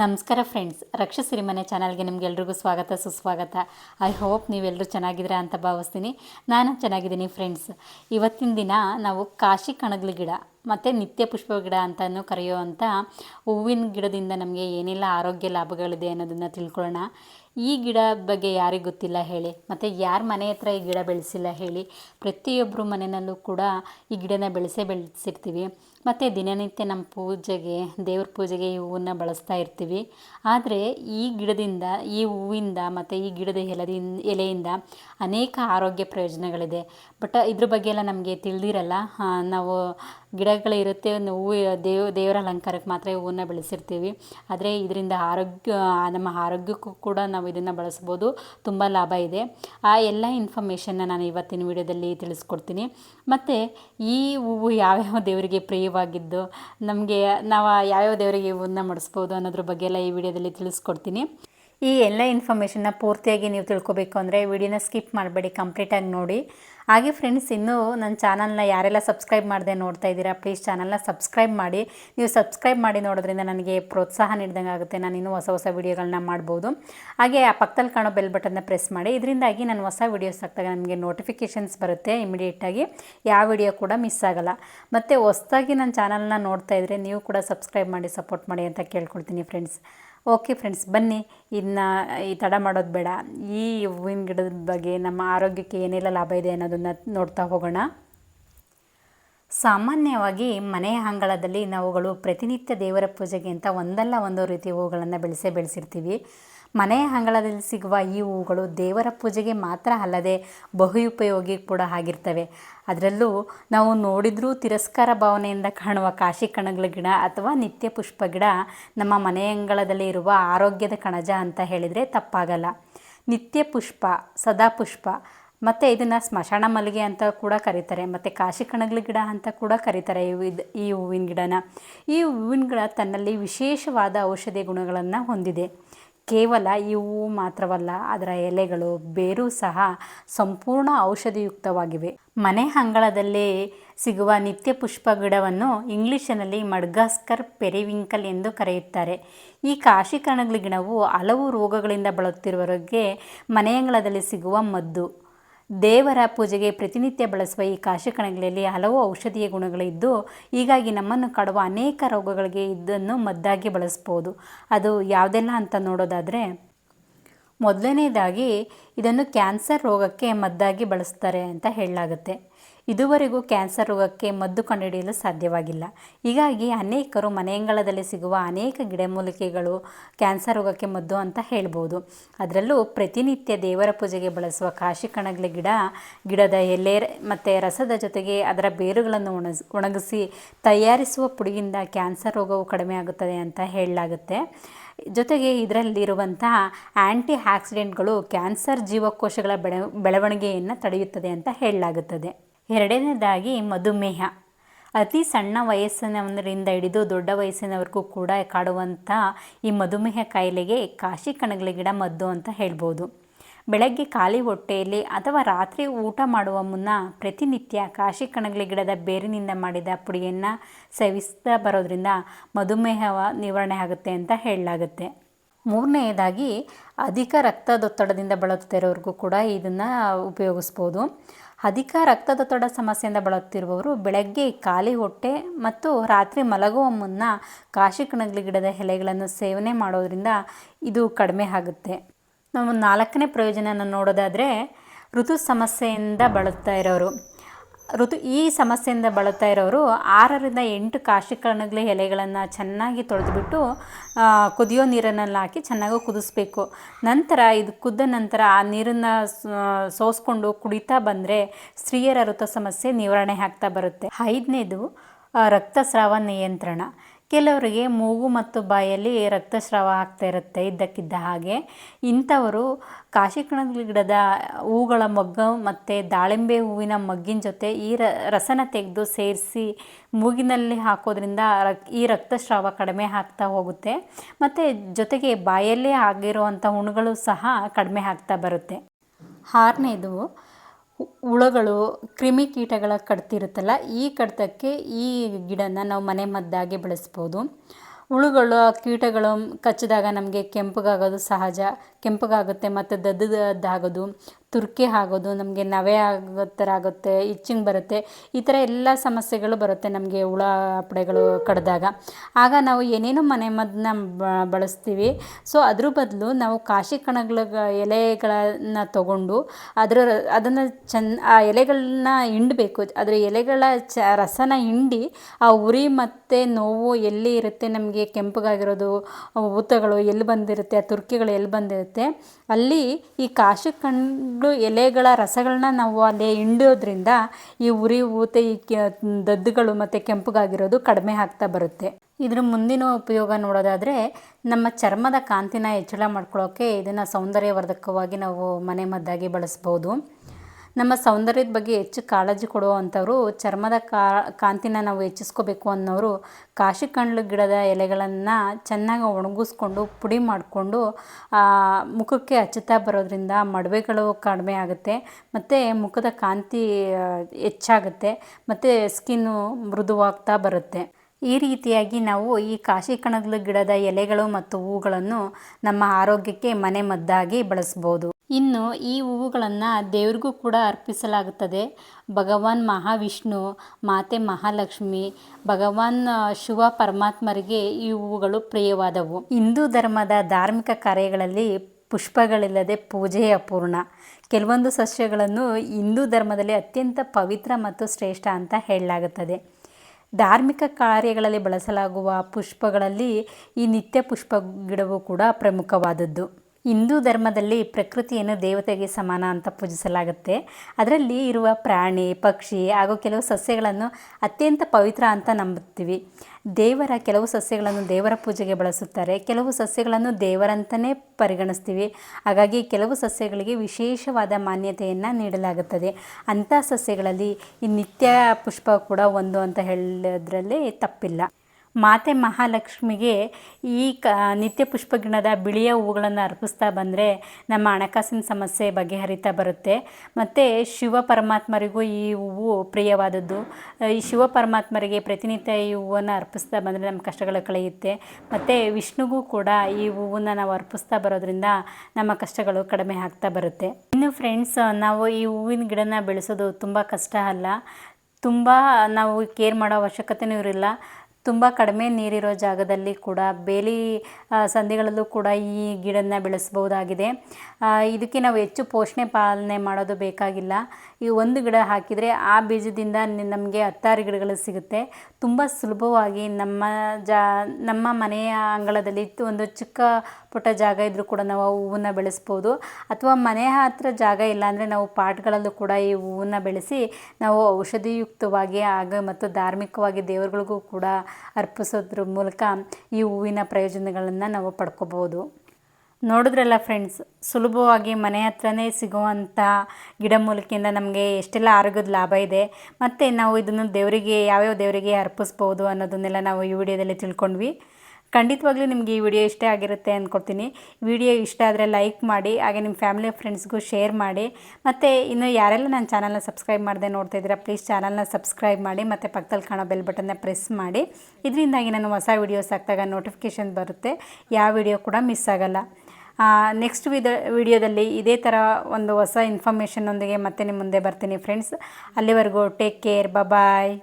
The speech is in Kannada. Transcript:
ನಮಸ್ಕಾರ ಫ್ರೆಂಡ್ಸ್ ರಕ್ಷ ಸಿರಿಮನೆ ಚಾನಲ್ಗೆ ನಿಮಗೆಲ್ರಿಗೂ ಸ್ವಾಗತ, ಸುಸ್ವಾಗತ. ಐ ಹೋಪ್ ನೀವೆಲ್ಲರೂ ಚೆನ್ನಾಗಿದ್ದೀರಾ ಅಂತ ಭಾವಿಸ್ತೀನಿ. ನಾನು ಚೆನ್ನಾಗಿದ್ದೀನಿ ಫ್ರೆಂಡ್ಸ್ ಇವತ್ತಿನ ದಿನ ನಾವು ಕಾಶಿ ಕಣಗ್ಲಿ ಗಿಡ ಮತ್ತು ನಿತ್ಯ ಪುಷ್ಪ ಗಿಡ ಅಂತಲೂ ಕರೆಯುವಂಥ ಹೂವಿನ ಗಿಡದಿಂದ ನಮಗೆ ಏನೆಲ್ಲ ಆರೋಗ್ಯ ಲಾಭಗಳಿದೆ ಅನ್ನೋದನ್ನು ತಿಳ್ಕೊಳ್ಳೋಣ. ಈ ಗಿಡ ಬಗ್ಗೆ ಯಾರಿಗೆ ಗೊತ್ತಿಲ್ಲ ಹೇಳಿ, ಮತ್ತು ಯಾರ ಮನೆ ಹತ್ರ ಈ ಗಿಡ ಬೆಳೆಸಿಲ್ಲ ಹೇಳಿ ಪ್ರತಿಯೊಬ್ಬರು ಮನೆಯಲ್ಲೂ ಕೂಡ ಈ ಗಿಡನ ಬೆಳೆಸೇ ಬೆಳೆಸಿರ್ತೀವಿ. ಮತ್ತು ದಿನನಿತ್ಯ ನಮ್ಮ ಪೂಜೆಗೆ, ದೇವ್ರ ಪೂಜೆಗೆ ಈ ಹೂವನ್ನು ಬಳಸ್ತಾ ಇರ್ತೀವಿ. ಆದರೆ ಈ ಗಿಡದಿಂದ, ಈ ಹೂವಿಂದ, ಮತ್ತು ಈ ಗಿಡದ ಎಲೆದಿಂದ ಎಲೆಯಿಂದ ಅನೇಕ ಆರೋಗ್ಯ ಪ್ರಯೋಜನಗಳಿದೆ. ಬಟ್ ಇದ್ರ ಬಗ್ಗೆ ಎಲ್ಲ ನಮಗೆ ತಿಳಿದಿರಲ್ಲ. ನಾವು ಗಿಡಗಳಿರುತ್ತೆ ಹೂವು ದೇವ್, ದೇವರ ಅಲಂಕಾರಕ್ಕೆ ಮಾತ್ರ ಹೂವನ್ನ ಬೆಳೆಸಿರ್ತೀವಿ. ಆದರೆ ಇದರಿಂದ ಆರೋಗ್ಯ, ನಮ್ಮ ಆರೋಗ್ಯಕ್ಕೂ ಕೂಡ ನಾವು ಇದನ್ನು ಬಳಸ್ಬೋದು. ತುಂಬ ಲಾಭ ಇದೆ. ಆ ಎಲ್ಲ ಇನ್ಫಾರ್ಮೇಷನ್ನ ನಾನು ಇವತ್ತಿನ ವಿಡಿಯೋದಲ್ಲಿ ತಿಳಿಸ್ಕೊಡ್ತೀನಿ. ಮತ್ತು ಈ ಹೂವು ಯಾವ್ಯಾವ ದೇವರಿಗೆ ಪ್ರಿಯವಾಗಿದ್ದು, ನಮಗೆ ನಾವು ಯಾವ್ಯಾವ ದೇವರಿಗೆ ಹೂವನ್ನ ಮಾಡಿಸ್ಬೋದು ಅನ್ನೋದ್ರ ಬಗ್ಗೆ ಎಲ್ಲ ಈ ವಿಡಿಯೋದಲ್ಲಿ ತಿಳಿಸ್ಕೊಡ್ತೀನಿ. ಈ ಎಲ್ಲ ಇನ್ಫಾರ್ಮೇಷನ್ನ ಪೂರ್ತಿಯಾಗಿ ನೀವು ತಿಳ್ಕೊಬೇಕು ಅಂದರೆ ವಿಡಿಯೋನ ಸ್ಕಿಪ್ ಮಾಡಬೇಡಿ ಕಂಪ್ಲೀಟಾಗಿ ನೋಡಿ. ಹಾಗೆ ಫ್ರೆಂಡ್ಸ್ ಇನ್ನೂ ನನ್ನ ಚಾನಲ್ನ ಯಾರೆಲ್ಲ ಸಬ್ಸ್ಕ್ರೈಬ್ ಮಾಡದೆ ನೋಡ್ತಾ ಇದ್ದೀರಾ ಪ್ಲೀಸ್ ಚಾನಲ್ನ ಸಬ್ಸ್ಕ್ರೈಬ್ ಮಾಡಿ. ನೀವು ಸಬ್ಸ್ಕ್ರೈಬ್ ಮಾಡಿ ನೋಡೋದ್ರಿಂದ ನನಗೆ ಪ್ರೋತ್ಸಾಹ ನೀಡಿದಂಗೆ ಆಗುತ್ತೆ. ನಾನು ಇನ್ನೂ ಹೊಸ ಹೊಸ ವೀಡಿಯೋಗಳನ್ನ ಮಾಡ್ಬೋದು. ಹಾಗೆ ಆ ಪಕ್ಕದಲ್ಲಿ ಕಾಣೋ ಬೆಲ್ ಬಟನ್ನ ಪ್ರೆಸ್ ಮಾಡಿ. ಇದರಿಂದಾಗಿ ನಾನು ಹೊಸ ವೀಡಿಯೋಸ್ ಹಾಕಿದಾಗ ನನಗೆ ನೋಟಿಫಿಕೇಷನ್ಸ್ ಬರುತ್ತೆ ಇಮಿಡಿಯೇಟಾಗಿ ಯಾವ ವಿಡಿಯೋ ಕೂಡ ಮಿಸ್ ಆಗಲ್ಲ. ಮತ್ತು ಹೊಸ್ದಾಗಿ ನನ್ನ ಚಾನಲ್ನ ನೋಡ್ತಾ ಇದ್ದರೆ ನೀವು ಕೂಡ ಸಬ್ಸ್ಕ್ರೈಬ್ ಮಾಡಿ ಸಪೋರ್ಟ್ ಮಾಡಿ ಅಂತ ಕೇಳ್ಕೊಳ್ತೀನಿ ಫ್ರೆಂಡ್ಸ್ ಓಕೆ ಫ್ರೆಂಡ್ಸ್, ಬನ್ನಿ. ಇದನ್ನ ಈ ತಡ ಮಾಡೋದು ಬೇಡ. ಈ ಹೂವಿನ ಗಿಡದ ಬಗ್ಗೆ ನಮ್ಮ ಆರೋಗ್ಯಕ್ಕೆ ಏನೆಲ್ಲ ಲಾಭ ಇದೆ ಅನ್ನೋದನ್ನು ನೋಡ್ತಾ ಹೋಗೋಣ. ಸಾಮಾನ್ಯವಾಗಿ ಮನೆಯ ಅಂಗಳದಲ್ಲಿ ನಾವುಗಳು ಪ್ರತಿನಿತ್ಯ ದೇವರ ಪೂಜೆಗೆ ಅಂತ ಒಂದಲ್ಲ ಒಂದು ರೀತಿ ಹೂಗಳನ್ನು ಬೆಳೆಸೇ ಬೆಳೆಸಿರ್ತೀವಿ. ಮನೆಯ ಅಂಗಳದಲ್ಲಿ ಸಿಗುವ ಈ ಹೂವುಗಳು ದೇವರ ಪೂಜೆಗೆ ಮಾತ್ರ ಅಲ್ಲದೆ ಬಹು ಉಪಯೋಗಿ ಕೂಡ ಆಗಿರ್ತವೆ. ಅದರಲ್ಲೂ ನಾವು ನೋಡಿದರೂ ತಿರಸ್ಕಾರ ಭಾವನೆಯಿಂದ ಕಾಣುವ ಕಾಶಿ ಕಣಗಳ ಗಿಡ ಅಥವಾ ನಿತ್ಯ ಪುಷ್ಪ ಗಿಡ ನಮ್ಮ ಮನೆಯ ಅಂಗಳದಲ್ಲಿ ಇರುವ ಆರೋಗ್ಯದ ಕಣಜ ಅಂತ ಹೇಳಿದರೆ ತಪ್ಪಾಗಲ್ಲ. ನಿತ್ಯ ಪುಷ್ಪ, ಸದಾ ಪುಷ್ಪ ಮತ್ತು ಇದನ್ನು ಸ್ಮಶಾನ ಮಲ್ಲಿಗೆ ಅಂತ ಕೂಡ ಕರೀತಾರೆ. ಮತ್ತು ಕಾಶಿ ಕಣಗಳ ಗಿಡ ಅಂತ ಕೂಡ ಕರೀತಾರೆ ಇದು ಈ ಹೂವಿನ ಗಿಡನ. ಈ ಹೂವಿನ ಗಿಡ ತನ್ನಲ್ಲಿ ವಿಶೇಷವಾದ ಔಷಧಿ ಗುಣಗಳನ್ನು ಹೊಂದಿದೆ. ಕೇವಲ ಇವು ಮಾತ್ರವಲ್ಲ, ಅದರ ಎಲೆಗಳು, ಬೇರು ಸಹ ಸಂಪೂರ್ಣ ಔಷಧಿಯುಕ್ತವಾಗಿವೆ. ಮನೆ ಅಂಗಳದಲ್ಲಿ ಸಿಗುವ ನಿತ್ಯ ಪುಷ್ಪ ಗಿಡವನ್ನು ಇಂಗ್ಲಿಷಿನಲ್ಲಿ ಮಡ್ಗಾಸ್ಕರ್ ಪೆರಿವಿಂಕಲ್ ಎಂದು ಕರೆಯುತ್ತಾರೆ. ಈ ಕಾಶಿ ಕಣಗ್ಲ ಗಿಡವು ಹಲವು ರೋಗಗಳಿಂದ ಬಳಲುತ್ತಿರುವವರಿಗೆ ಮನೆಯಂಗಳದಲ್ಲಿ ಸಿಗುವ ಮದ್ದು. ದೇವರ ಪೂಜೆಗೆ ಪ್ರತಿನಿತ್ಯ ಬಳಸುವ ಈ ಕಾಶಿ ಕಣಗಳಲ್ಲಿ ಹಲವು ಔಷಧೀಯ ಗುಣಗಳಿದ್ದು ಹೀಗಾಗಿ ನಮ್ಮನ್ನು ಕಾಡುವ ಅನೇಕ ರೋಗಗಳಿಗೆ ಇದನ್ನು ಮದ್ದಾಗಿ ಬಳಸ್ಬೋದು. ಅದು ಯಾವುದೆಲ್ಲ ಅಂತ ನೋಡೋದಾದರೆ, ಮೊದಲನೇದಾಗಿ ಇದನ್ನು ಕ್ಯಾನ್ಸರ್ ರೋಗಕ್ಕೆ ಮದ್ದಾಗಿ ಬಳಸ್ತಾರೆ ಅಂತ ಹೇಳಲಾಗುತ್ತೆ. ಇದುವರೆಗೂ ಕ್ಯಾನ್ಸರ್ ರೋಗಕ್ಕೆ ಮದ್ದು ಕಂಡುಹಿಡಿಯಲು ಸಾಧ್ಯವಾಗಿಲ್ಲ. ಹೀಗಾಗಿ ಅನೇಕರು ಮನೆಯಂಗಳದಲ್ಲಿ ಸಿಗುವ ಅನೇಕ ಗಿಡಮೂಲಿಕೆಗಳು ಕ್ಯಾನ್ಸರ್ ರೋಗಕ್ಕೆ ಮದ್ದು ಅಂತ ಹೇಳ್ಬೋದು. ಅದರಲ್ಲೂ ಪ್ರತಿನಿತ್ಯ ದೇವರ ಪೂಜೆಗೆ ಬಳಸುವ ಕಾಶಿ ಕಣಗಲೆ ಗಿಡ, ಗಿಡದ ಎಲೆ ಮತ್ತು ರಸದ ಜೊತೆಗೆ ಅದರ ಬೇರುಗಳನ್ನು ಒಣಸ್, ಒಣಗಿಸಿ ತಯಾರಿಸುವ ಪುಡಿಯಿಂದ ಕ್ಯಾನ್ಸರ್ ರೋಗವು ಕಡಿಮೆ ಆಗುತ್ತದೆ ಅಂತ ಹೇಳಲಾಗುತ್ತೆ. ಜೊತೆಗೆ ಇದರಲ್ಲಿರುವಂತಹ ಆ್ಯಂಟಿ ಆಕ್ಸಿಡೆಂಟ್ಗಳು ಕ್ಯಾನ್ಸರ್ ಜೀವಕೋಶಗಳ ಬೆಳ, ಬೆಳವಣಿಗೆಯನ್ನು ತಡೆಯುತ್ತದೆ ಅಂತ ಹೇಳಲಾಗುತ್ತದೆ. ಎರಡನೇದಾಗಿ ಮಧುಮೇಹ. ಅತಿ ಸಣ್ಣ ವಯಸ್ಸಿನವರಿಂದ ಹಿಡಿದು ದೊಡ್ಡ ವಯಸ್ಸಿನವರೆಗೂ ಕೂಡ ಕಾಡುವಂಥ ಈ ಮಧುಮೇಹ ಕಾಯಿಲೆಗೆ ಕಾಶಿ ಕಣಗಳ ಗಿಡ ಮದ್ದು ಅಂತ ಹೇಳ್ಬೋದು. ಬೆಳಗ್ಗೆ ಖಾಲಿ ಹೊಟ್ಟೆಯಲ್ಲಿ ಅಥವಾ ರಾತ್ರಿ ಊಟ ಮಾಡುವ ಮುನ್ನ ಪ್ರತಿನಿತ್ಯ ಕಾಶಿ ಕಣಗಳ ಗಿಡದ ಬೇರಿನಿಂದ ಮಾಡಿದ ಪುಡಿಯನ್ನು ಸೇವಿಸ್ತಾ ಬರೋದ್ರಿಂದ ಮಧುಮೇಹ ನಿವಾರಣೆ ಆಗುತ್ತೆ ಅಂತ ಹೇಳಲಾಗುತ್ತೆ. ಮೂರನೆಯದಾಗಿ ಅಧಿಕ ರಕ್ತದೊತ್ತಡದಿಂದ ಬಳಲುತ್ತಿರೋರಿಗೂ ಕೂಡ ಇದನ್ನು ಉಪಯೋಗಿಸ್ಬೋದು. ಅಧಿಕ ರಕ್ತದೊತ್ತಡ ಸಮಸ್ಯೆಯಿಂದ ಬಳಲುತ್ತಿರುವವರು ಬೆಳಗ್ಗೆ ಖಾಲಿ ಹೊಟ್ಟೆ ಮತ್ತು ರಾತ್ರಿ ಮಲಗುವ ಮುನ್ನ ಕಾಶಿ ಕಣಗಲಿ ಗಿಡದ ಎಲೆಗಳನ್ನು ಸೇವನೆ ಮಾಡೋದರಿಂದ ಇದು ಕಡಿಮೆ ಆಗುತ್ತೆ. ನಾವು ನಾಲ್ಕನೇ ಪ್ರಯೋಜನ ನೋಡೋದಾದರೆ ಋತು ಸಮಸ್ಯೆಯಿಂದ ಬಳಲ್ತಾ ಇರೋರು. ಋತು ಈ ಸಮಸ್ಯೆಯಿಂದ ಬಳಲ್ತಾ ಇರೋರು ಆರರಿಂದ ಎಂಟು ಕಾಶಿ ಎಲೆಗಳನ್ನು ಚೆನ್ನಾಗಿ ತೊಳೆದುಬಿಟ್ಟು ಕುದಿಯೋ ನೀರನ್ನೆಲ್ಲ ಹಾಕಿ ಚೆನ್ನಾಗಿ ಕುದಿಸ್ಬೇಕು. ನಂತರ ಇದು ಕುದ್ದ ನಂತರ ಆ ನೀರನ್ನು ಸೋಸ್ಕೊಂಡು ಕುಡಿತಾ ಬಂದರೆ ಸ್ತ್ರೀಯರ ಋತು ಸಮಸ್ಯೆ ನಿವಾರಣೆ ಆಗ್ತಾ ಬರುತ್ತೆ. ಐದನೇದು ರಕ್ತಸ್ರಾವ ನಿಯಂತ್ರಣ. ಕೆಲವರಿಗೆ ಮೂಗು ಮತ್ತು ಬಾಯಲ್ಲಿ ರಕ್ತಸ್ರಾವ ಆಗ್ತಾ ಇರುತ್ತೆ ಇದ್ದಕ್ಕಿದ್ದ ಹಾಗೆ. ಇಂಥವರು ಕಾಶಿ ಕಣಗಲ ಗಿಡದ ಹೂಗಳ ಮೊಗ್ಗು ಮತ್ತು ದಾಳಿಂಬೆ ಹೂವಿನ ಮೊಗ್ಗಿನ ಜೊತೆ ಈ ರಸನ ತೆಗೆದು ಸೇರಿಸಿ ಮೂಗಿನಲ್ಲಿ ಹಾಕೋದ್ರಿಂದ ರಕ್, ಈ ರಕ್ತಸ್ರಾವ ಕಡಿಮೆ ಆಗ್ತಾ ಹೋಗುತ್ತೆ. ಮತ್ತು ಜೊತೆಗೆ ಬಾಯಲ್ಲೇ ಆಗಿರುವಂಥ ಹುಣ್ಣುಗಳು ಸಹ ಕಡಿಮೆ ಆಗ್ತಾ ಬರುತ್ತೆ. ಆರನೇದು ಹುಳಗಳು ಕ್ರಿಮಿಕೀಟಗಳ ಕಡ್ತಿರುತ್ತಲ್ಲ, ಈ ಕಡಿತಕ್ಕೆ ಈ ಗಿಡನ ನಾವು ಮನೆ ಮದ್ದಾಗಿ ಬಳಸ್ಬೋದು. ಹುಳುಗಳು, ಕೀಟಗಳು ಕಚ್ಚಿದಾಗ ನಮಗೆ ಕೆಂಪಗಾಗೋದು ಸಹಜ, ಕೆಂಪಗಾಗುತ್ತೆ ಮತ್ತು ದದ್ದದಾಗೋದು ತುರ್ಕೆ ಆಗೋದು, ನಮಗೆ ನವೆ ಆಗೋ ಥರ ಆಗುತ್ತೆ ಇಚ್ಚಿಂಗ್ ಬರುತ್ತೆ, ಈ ಥರ ಎಲ್ಲ ಸಮಸ್ಯೆಗಳು ಬರುತ್ತೆ ನಮಗೆ ಹುಳ ಹಪ್ಡೆಗಳು ಕಡಿದಾಗ. ಆಗ ನಾವು ಏನೇನೋ ಮನೆಮದ್ದನ್ನ ಬಳಸ್ತೀವಿ. ಸೊ, ಅದ್ರ ಬದಲು ನಾವು ಕಾಶಿ ಕಣಗಳ ಎಲೆಗಳನ್ನು ತಗೊಂಡು ಅದರ ಅದನ್ನು ಚೆನ್ನ ಆ ಎಲೆಗಳನ್ನ ಹಿಂಡಬೇಕು. ಅದರ ಎಲೆಗಳ ಚ, ರಸನ ಹಿಂಡಿ ಆ ಉರಿ ಮತ್ತು ನೋವು ಎಲ್ಲಿ ಇರುತ್ತೆ, ನಮಗೆ ಕೆಂಪಗಾಗಿರೋದು ಊತಗಳು ಎಲ್ಲಿ ಬಂದಿರುತ್ತೆ, ಆ ತುರ್ಕಿಗಳು ಎಲ್ಲಿ ಬಂದಿರುತ್ತೆ, ಅಲ್ಲಿ ಈ ಕಾಶಿ ಕಂಡು ಎಲೆಗಳ ರಸಗಳನ್ನ ನಾವು ಅಲ್ಲಿ ಹಿಂಡೋದ್ರಿಂದ ಈ ಉರಿ, ಊತ, ಈ ದದ್ದುಗಳು ಮತ್ತು ಕೆಂಪಗಾಗಿರೋದು ಕಡಿಮೆ ಆಗ್ತಾ ಬರುತ್ತೆ. ಇದ್ರ ಮುಂದಿನ ಉಪಯೋಗ ನೋಡೋದಾದರೆ ನಮ್ಮ ಚರ್ಮದ ಕಾಂತಿನ ಹೆಚ್ಚಳ ಮಾಡ್ಕೊಳ್ಳೋಕ್ಕೆ ಇದನ್ನು ಸೌಂದರ್ಯವರ್ಧಕವಾಗಿ ನಾವು ಮನೆ ಮದ್ದಾಗಿ ಬಳಸ್ಬೋದು. ನಮ್ಮ ಸೌಂದರ್ಯದ ಬಗ್ಗೆ ಹೆಚ್ಚು ಕಾಳಜಿ ಕೊಡುವಂಥವ್ರು, ಚರ್ಮದ ಕಾಂತಿನ ನಾವು ಹೆಚ್ಚಿಸ್ಕೋಬೇಕು ಅನ್ನೋರು ಕಾಶಿ ಕಣ್ಲು ಗಿಡದ ಎಲೆಗಳನ್ನು ಚೆನ್ನಾಗಿ ಒಣಗಿಸ್ಕೊಂಡು ಪುಡಿ ಮಾಡಿಕೊಂಡು ಮುಖಕ್ಕೆ ಹಚ್ಚುತ್ತಾ ಬರೋದ್ರಿಂದ ಮಡವೆಗಳು ಕಡಿಮೆ ಆಗುತ್ತೆ. ಮತ್ತು ಮುಖದ ಕಾಂತಿ ಹೆಚ್ಚಾಗುತ್ತೆ. ಮತ್ತು ಸ್ಕಿನ್ನು ಮೃದುವಾಗ್ತಾ ಬರುತ್ತೆ. ಈ ರೀತಿಯಾಗಿ ನಾವು ಈ ಕಾಶಿ ಕಣಗಲು ಗಿಡದ ಎಲೆಗಳು ಮತ್ತು ಹೂಗಳನ್ನು ನಮ್ಮ ಆರೋಗ್ಯಕ್ಕೆ ಮನೆ ಮದ್ದಾಗಿ ಬಳಸ್ಬೋದು. ಇನ್ನು ಈ ಹೂವುಗಳನ್ನು ದೇವ್ರಿಗೂ ಕೂಡ ಅರ್ಪಿಸಲಾಗುತ್ತದೆ. ಭಗವಾನ್ ಮಹಾವಿಷ್ಣು, ಮಾತೆ ಮಹಾಲಕ್ಷ್ಮಿ, ಭಗವಾನ್ ಶಿವ ಪರಮಾತ್ಮರಿಗೆ ಈ ಹೂವುಗಳು ಪ್ರಿಯವಾದವು. ಹಿಂದೂ ಧರ್ಮದ ಧಾರ್ಮಿಕ ಕಾರ್ಯಗಳಲ್ಲಿ ಪುಷ್ಪಗಳಿಲ್ಲದೆ ಪೂಜೆ ಅಪೂರ್ಣ. ಕೆಲವೊಂದು ಸಸ್ಯಗಳನ್ನು ಹಿಂದೂ ಧರ್ಮದಲ್ಲಿ ಅತ್ಯಂತ ಪವಿತ್ರ ಮತ್ತು ಶ್ರೇಷ್ಠ ಅಂತ ಹೇಳಲಾಗುತ್ತದೆ. ಧಾರ್ಮಿಕ ಕಾರ್ಯಗಳಲ್ಲಿ ಬಳಸಲಾಗುವ ಪುಷ್ಪಗಳಲ್ಲಿ ಈ ನಿತ್ಯ ಪುಷ್ಪ ಗಿಡವು ಕೂಡ ಪ್ರಮುಖವಾದದ್ದು. ಹಿಂದೂ ಧರ್ಮದಲ್ಲಿ ಪ್ರಕೃತಿಯನ್ನು ದೇವತೆಗೆ ಸಮಾನ ಅಂತ ಪೂಜಿಸಲಾಗುತ್ತೆ. ಅದರಲ್ಲಿ ಇರುವ ಪ್ರಾಣಿ, ಪಕ್ಷಿ ಹಾಗೂ ಕೆಲವು ಸಸ್ಯಗಳನ್ನು ಅತ್ಯಂತ ಪವಿತ್ರ ಅಂತ ನಂಬುತ್ತೀವಿ. ದೇವರ ಕೆಲವು ಸಸ್ಯಗಳನ್ನು ದೇವರ ಪೂಜೆಗೆ ಬಳಸುತ್ತಾರೆ. ಕೆಲವು ಸಸ್ಯಗಳನ್ನು ದೇವರಂತನೇ ಪರಿಗಣಿಸ್ತೀವಿ. ಹಾಗಾಗಿ ಕೆಲವು ಸಸ್ಯಗಳಿಗೆ ವಿಶೇಷವಾದ ಮಾನ್ಯತೆಯನ್ನು ನೀಡಲಾಗುತ್ತದೆ. ಅಂಥ ಸಸ್ಯಗಳಲ್ಲಿ ಈ ನಿತ್ಯ ಪುಷ್ಪ ಕೂಡ ಒಂದು ಅಂತ ಹೇಳೋದ್ರಲ್ಲಿ ತಪ್ಪಿಲ್ಲ. ಮಾತೆ ಮಹಾಲಕ್ಷ್ಮಿಗೆ ಈ ಕ, ನಿತ್ಯ ಪುಷ್ಪಗಿಣದ ಬಿಳಿಯ ಹೂಗಳನ್ನು ಅರ್ಪಿಸ್ತಾ ಬಂದರೆ ನಮ್ಮ ಹಣಕಾಸಿನ ಸಮಸ್ಯೆ ಬಗೆಹರಿತಾ ಬರುತ್ತೆ. ಮತ್ತು ಶಿವ ಪರಮಾತ್ಮರಿಗೂ ಈ ಹೂವು ಪ್ರಿಯವಾದದ್ದು. ಈ ಶಿವ ಪರಮಾತ್ಮರಿಗೆ ಪ್ರತಿನಿತ್ಯ ಈ ಹೂವನ್ನು ಅರ್ಪಿಸ್ತಾ ಬಂದರೆ ನಮ್ಮ ಕಷ್ಟಗಳು ಕಳೆಯುತ್ತೆ. ಮತ್ತು ವಿಷ್ಣುಗೂ ಕೂಡ ಈ ಹೂವನ್ನು ನಾವು ಅರ್ಪಿಸ್ತಾ ಬರೋದ್ರಿಂದ ನಮ್ಮ ಕಷ್ಟಗಳು ಕಡಿಮೆ ಆಗ್ತಾ ಬರುತ್ತೆ. ಇನ್ನು ಫ್ರೆಂಡ್ಸ್ ನಾವು ಈ ಹೂವಿನ ಗಿಡನ ಬೆಳೆಸೋದು ತುಂಬ ಕಷ್ಟ ಅಲ್ಲ. ತುಂಬ ನಾವು ಕೇರ್ ಮಾಡೋ ಅವಶ್ಯಕತೆಯೂ ಇರಲ್ಲ. ತುಂಬ ಕಡಿಮೆ ನೀರಿರೋ ಜಾಗದಲ್ಲಿ ಕೂಡ ಬೇಲಿ ಸಂಧಿಗಳಲ್ಲೂ ಕೂಡ ಈ ಗಿಡನ ಬೆಳೆಸ್ಬೋದಾಗಿದೆ ಇದಕ್ಕೆ ನಾವು ಹೆಚ್ಚು ಪೋಷಣೆ ಪಾಲನೆ ಮಾಡೋದು ಬೇಕಾಗಿಲ್ಲ. ಈ ಒಂದು ಗಿಡ ಹಾಕಿದರೆ ಆ ಬೀಜದಿಂದ ನಮಗೆ ಹತ್ತಾರು ಗಿಡಗಳು ಸಿಗುತ್ತೆ. ತುಂಬ ಸುಲಭವಾಗಿ ನಮ್ಮ ಜಾ, ನಮ್ಮ ಮನೆಯ ಅಂಗಳದಲ್ಲಿ ಒಂದು ಚಿಕ್ಕ ಪುಟ್ಟ ಜಾಗ ಇದ್ದರೂ ಕೂಡ ನಾವು ಹೂವನ್ನು ಬೆಳೆಸ್ಬೋದು. ಅಥವಾ ಮನೆ ಹತ್ರ ಜಾಗ ಇಲ್ಲ ಅಂದರೆ ನಾವು ಪಾಟ್ಗಳಲ್ಲೂ ಕೂಡ ಈ ಹೂವನ್ನು ಬೆಳೆಸಿ ನಾವು ಔಷಧಿಯುಕ್ತವಾಗಿ ಆಗ ಮತ್ತು ಧಾರ್ಮಿಕವಾಗಿ ದೇವರುಗಳಿಗೂ ಕೂಡ ಅರ್ಪಿಸೋದ್ರ ಮೂಲಕ ಈ ಹೂವಿನ ಪ್ರಯೋಜನಗಳನ್ನು ನಾವು ಪಡ್ಕೋಬೋದು. ನೋಡಿದ್ರಲ್ಲ ಫ್ರೆಂಡ್ಸ್ ಸುಲಭವಾಗಿ ಮನೆ ಹತ್ರನೇ ಸಿಗುವಂಥ ಗಿಡಮೂಲಿಕೆಯಿಂದ ನಮಗೆ ಎಷ್ಟೆಲ್ಲ ಆರೋಗ್ಯದ ಲಾಭ ಇದೆ, ಮತ್ತು ನಾವು ಇದನ್ನು ದೇವರಿಗೆ, ಯಾವ್ಯಾವ ದೇವರಿಗೆ ಅರ್ಪಿಸ್ಬೋದು ಅನ್ನೋದನ್ನೆಲ್ಲ ನಾವು ಈ ವಿಡಿಯೋದಲ್ಲಿ ತಿಳ್ಕೊಂಡ್ವಿ. ಖಂಡಿತವಾಗ್ಲೂ ನಿಮಗೆ ಈ ವಿಡಿಯೋ ಇಷ್ಟ ಆಗಿರುತ್ತೆ ಅಂದ್ಕೊಳ್ತೀನಿ ವಿಡಿಯೋ ಇಷ್ಟ ಆದರೆ ಲೈಕ್ ಮಾಡಿ, ಹಾಗೆ ನಿಮ್ಮ ಫ್ಯಾಮಿಲಿ ಫ್ರೆಂಡ್ಸ್ಗೂ ಶೇರ್ ಮಾಡಿ. ಮತ್ತು ಇನ್ನು ಯಾರೆಲ್ಲ ನನ್ನ ಚಾನಲ್ನ ಸಬ್ಸ್ಕ್ರೈಬ್ ಮಾಡದೆ ನೋಡ್ತಾ ಇದ್ದೀರಾ, ಪ್ಲೀಸ್ ಚಾನಲ್ನ ಸಬ್ಸ್ಕ್ರೈಬ್ ಮಾಡಿ, ಮತ್ತು ಪಕ್ಕದಲ್ಲಿ ಕಾಣೋ ಬೆಲ್ ಬಟನ್ನ ಪ್ರೆಸ್ ಮಾಡಿ. ಇದರಿಂದಾಗಿ ನಾನು ಹೊಸ ವೀಡಿಯೋಸ್ ಹಾಕಿದಾಗ ನೋಟಿಫಿಕೇಷನ್ ಬರುತ್ತೆ. ಯಾವ ವಿಡಿಯೋ ಕೂಡ ಮಿಸ್ ಆಗೋಲ್ಲ. ನೆಕ್ಸ್ಟ್ ವಿದ, ವಿಡಿಯೋದಲ್ಲಿ ಇದೇ ಥರ ಒಂದು ಹೊಸ ಇನ್ಫಾರ್ಮೇಷನ್ನೊಂದಿಗೆ ಮತ್ತೆ ನಿಮ್ಮ ಮುಂದೆ ಬರ್ತೀನಿ ಫ್ರೆಂಡ್ಸ್. ಅಲ್ಲಿವರೆಗೂ ಟೇಕ್ ಕೇರ್ ಬಾಯ್.